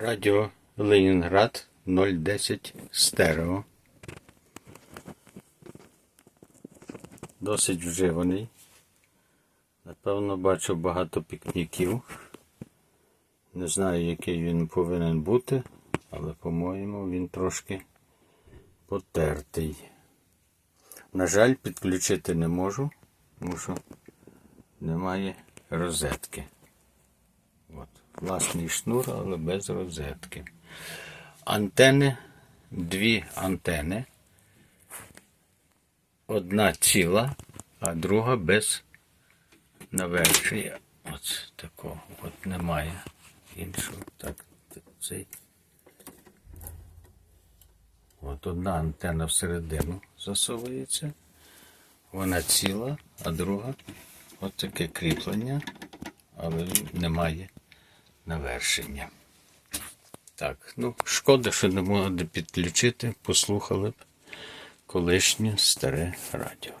Радіо Ленінград 010 стерео. Досить вживаний. Напевно, бачу багато пікніків. Не знаю, який він повинен бути, але, по-моєму, він трошки потертий. На жаль, підключити не можу, тому що немає розетки. Власний шнур, але без розетки. Антени, дві антени. Одна ціла, а друга без навершення. От такого. От немає іншого. Так, цей. От одна антенна всередину засовується. Вона ціла, а друга от таке кріплення, але немає навершення. Так, ну, шкода, що не можна підключити, послухали б колишнє старе радіо.